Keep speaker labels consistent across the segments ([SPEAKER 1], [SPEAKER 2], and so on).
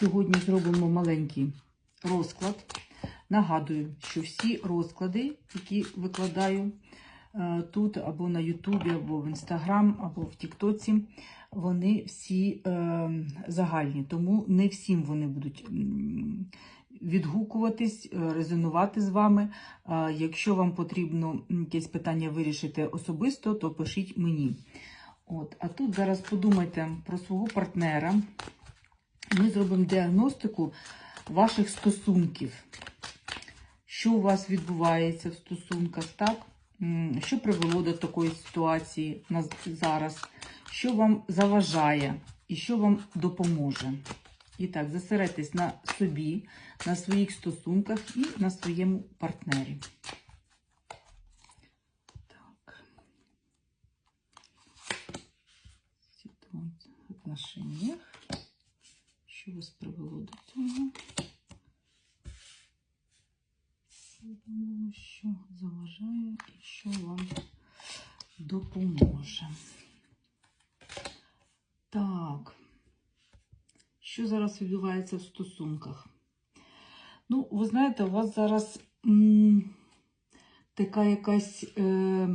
[SPEAKER 1] Сьогодні зробимо маленький розклад. Нагадую, що всі розклади, які викладаю е, тут, або на Ютубі, або в Інстаграм, або в Тіктоці, вони всі е, загальні. Тому не всім вони будуть відгукуватись, е, резонувати з вами. Якщо вам потрібно якесь питання вирішити особисто, то пишіть мені. От, а тут зараз подумайте про свого партнера. Ми зробимо діагностику ваших стосунків. Що у вас відбувається в стосунках, так? Що привело до такої ситуації зараз? Що вам заважає і що вам допоможе? І так, зосередьтесь на собі, на своїх стосунках і на своєму партнері. Так. Ситуація в отношениях. Що вас привело до цього? Думаю, Що заважає і що вам допоможе. Так. Що зараз відбувається в стосунках? Ну, ви знаєте, у вас зараз м, така якась. Е,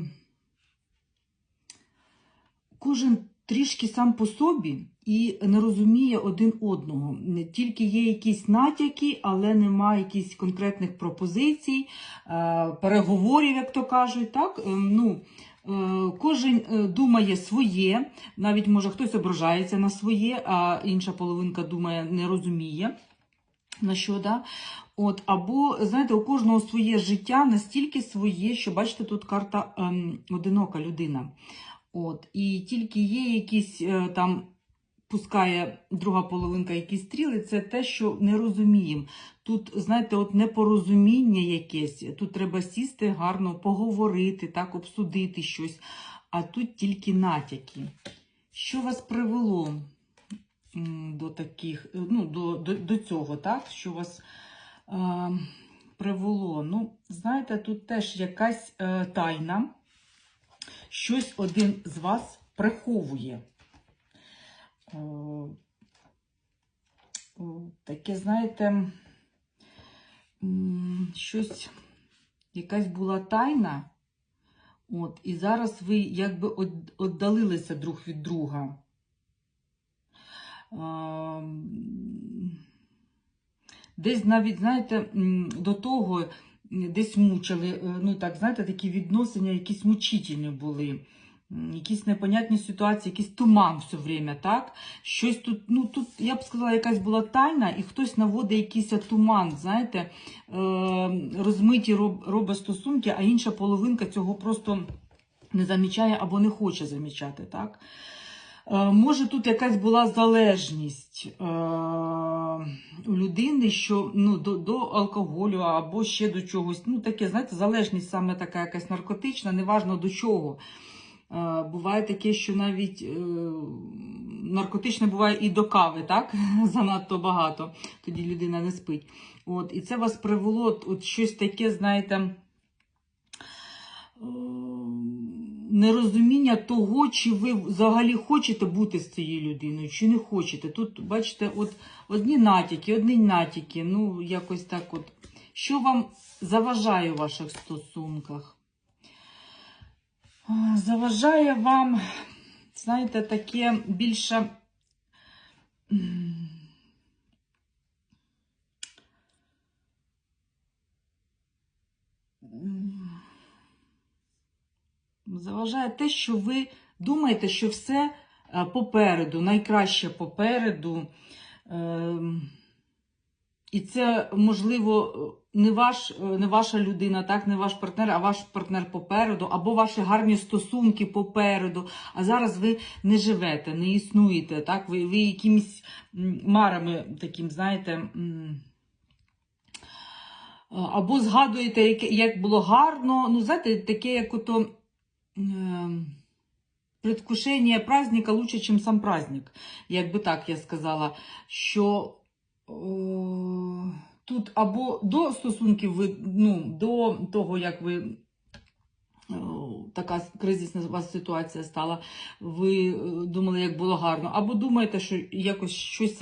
[SPEAKER 1] кожен трішки сам по собі і не розуміє один одного. Тільки є якісь натяки, але немає якихось конкретних пропозицій, е, переговорів, як то кажуть. Так? Е, Ну, е, Кожен думає своє, навіть може хтось ображається на своє, а інша половинка думає, не розуміє. На що, да? От, або, знаєте, у кожного своє життя настільки своє, що бачите, тут карта ем, одинока людина. От, і тільки є якісь е, там, пускає друга половинка якісь стріли, це те, що не розуміємо. Тут, знаєте, от непорозуміння якесь, тут треба сісти гарно, поговорити, так, обсудити щось, а тут тільки натяки. Що вас привело до таких, ну, до, до, до цього, так? Що вас е, привело? Ну, знаєте, тут теж якась е, тайна щось один з вас приховує. Е, е, Таке, знаєте, щось, якась була тайна, от, і зараз ви якби віддалилися друг від друга. Ем, Десь навіть, знаєте, до того десь мучили, е, ну так, знаєте, такі відносини якісь мучительні були. Якісь непонятні ситуації, якийсь туман все время, так? Щось тут, ну тут, я б сказала, якась була тайна, і хтось наводить якийсь туман, знаєте, е, розмиті роб, робить стосунки, а інша половинка цього просто не замічає або не хоче замічати, так? Е, Може, тут якась була залежність е, у людини, що ну, до, до алкоголю або ще до чогось. Ну, таке, знаєте, залежність саме така якась наркотична, неважно до чого. Е, Буває таке, що навіть е, наркотичне буває і до кави, так? Занадто багато. Тоді людина не спить. От, і це вас привело от, щось таке, знаєте. Нерозуміння того, чи ви взагалі хочете бути з цією людиною, чи не хочете. Тут, бачите, от одні натяки, одні натяки, ну, якось так от. Що вам заважає у ваших стосунках? Заважає вам, знаєте, таке більше. Заважає те, що ви думаєте, що все е, попереду, найкраще попереду. І це, можливо, не, ваш, не ваша людина, так, не ваш партнер, а ваш партнер попереду, або ваші гарні стосунки попереду. А зараз ви не живете, не існуєте, так, ви, ви якимись марами таким, знаєте. Або згадуєте, як, було гарно, ну, знаєте, таке, як ото предвкушення праздника лучше, ніж сам праздник. Як би так я сказала, що тут або до стосунків, ви, ну, до того, як ви. е, Така кризисна у вас ситуація стала, ви е, думали, як було гарно, або думаєте, що якось щось